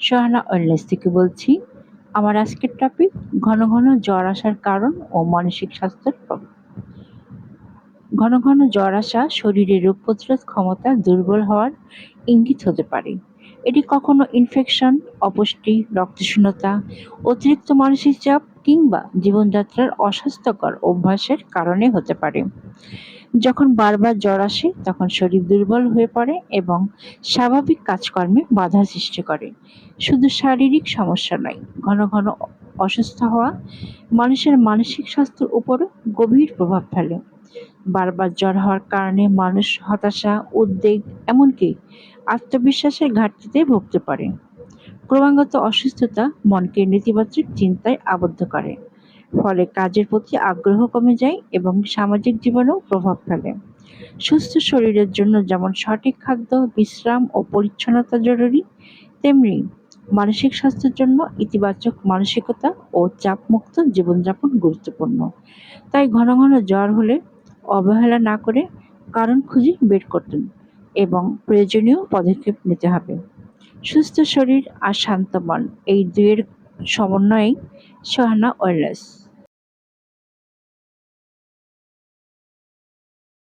Sohana wellness থেকে বলছি, আমার আজকের টপিক ঘন ঘন জ্বর আসার কারণ ও মানসিক স্বাস্থ্যের প্রভাব ঘন ঘন জ্বর আসা শরীরে রোগ প্রতিরোধ ক্ষমতা দুর্বল হওয়ার ইঙ্গিত হতে পারে। এটি কখনো ইনফেকশন অপুষ্টি, রক্তশূন্যতা, অতিরিক্ত মানসিক চাপ কিংবা জীবনযাত্রার অস্বাস্থ্যকর অভ্যাসের কারণে হতে পারে। যখন বারবার জ্বর আসে, তখন শরীর দুর্বল হয়ে পড়ে এবং স্বাভাবিক কাজকর্মে বাধা সৃষ্টি করে। শুধু শারীরিক সমস্যা নয়, ঘন ঘন অসুস্থ হওয়া মানুষের মানসিক স্বাস্থ্যের উপরও গভীর প্রভাব ফেলে। বারবার জ্বর হওয়ার কারণে মানুষ হতাশা, উদ্বেগ, এমনকি আত্মবিশ্বাসের ঘাটতিতে ভুগতে পারে। ক্রমাগত অসুস্থতা মনকে নেতিবাচক চিন্তায় আবদ্ধ করে, ফলে কাজের প্রতি আগ্রহ কমে যায় এবং সামাজিক জীবনেও প্রভাব ফেলে। সুস্থ শরীরের জন্য যেমন সঠিক খাদ্য, বিশ্রাম ও পরিচ্ছন্নতা জরুরি, তেমনি মানসিক স্বাস্থ্যের জন্য ইতিবাচক মানসিকতা ও চাপমুক্ত জীবনযাপন গুরুত্বপূর্ণ। তাই ঘন ঘন জ্বর হলে অবহেলা না করে কারণ খুঁজে বের করতেন এবং প্রয়োজনীয় পদক্ষেপ নিতে হবে। সুস্থ শরীর আর শান্ত মন এই দুয়ের সমন্বয়েই সোহানা ওয়েলনেস।